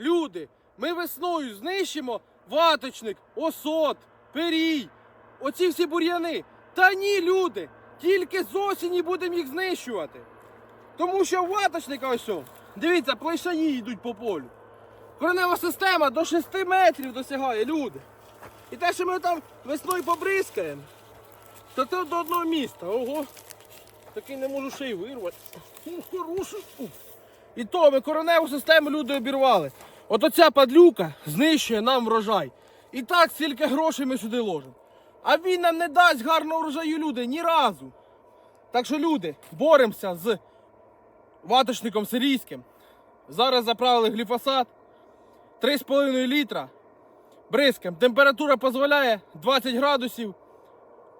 люди, ми весною знищимо ваточник, осот, перій, оці всі бур'яни. Та ні, люди, тільки з осені будемо їх знищувати. Тому що ваточника ось, дивіться, плешаї йдуть по полю. Коренева система до 6 метрів досягає, люди. І те, що ми там весною побризкаємо, то це до одного міста. Ого. Такий не можу ще й вирвати. Хороший. І то ми кореневу систему люди обірвали. От оця падлюка знищує нам врожай. І так стільки грошей ми сюди ложимо. А він нам не дасть гарного врожаю люди ні разу. Так що, люди, боремося з ваточником сирійським. Зараз заправили гліфосат 3,5 літра. Бризкам. Температура дозволяє 20 градусів.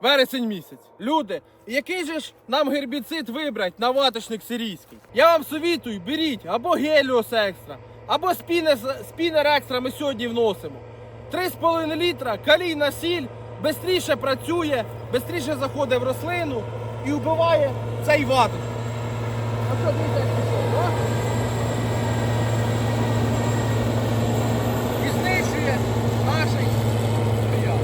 Вересень місяць. Люди, який же ж нам гербіцид вибрати на ваточник сирійський? Я вам совітую, беріть або геліос екстра, або спінер, спінер екстра ми сьогодні вносимо. 3,5 літра, калійна сіль, швидше працює, швидше заходить в рослину і вбиває цей ваточник. А що дивіться, як а? І знищує наших стояв.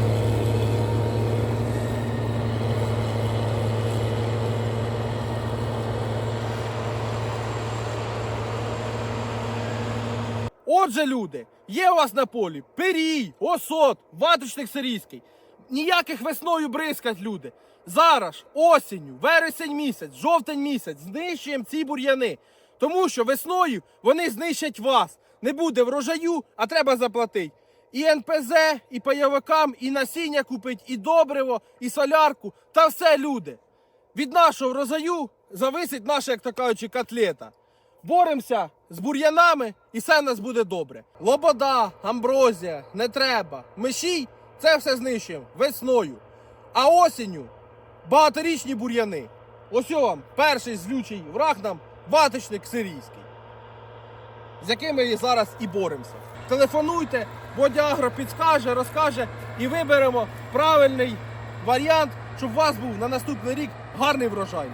Отже, люди, є у вас на полі перій, осот, ваточник сирійський. Ніяких весною бризкать, люди. Зараз, осінню, вересень місяць, жовтень місяць знищуємо ці бур'яни. Тому що весною вони знищать вас. Не буде врожаю, а треба заплатити. І НПЗ, і пайовикам, і насіння купить, і добриво, і солярку. Та все, люди. Від нашого врожаю зависить наша, як то кажучи, котлета. Боремося з бур'янами і все в нас буде добре. Лобода, амброзія, не треба. Мишій це все знищуємо весною. А осінню багаторічні бур'яни. Ось вам перший злючий враг нам ваточник сирійський, з яким ми зараз і боремося. Телефонуйте, Бодя Агро підскаже, розкаже і виберемо правильний варіант, щоб у вас був на наступний рік гарний врожай.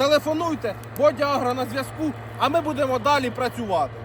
Телефонуйте, Бодя Агро на зв'язку, а ми будемо далі працювати.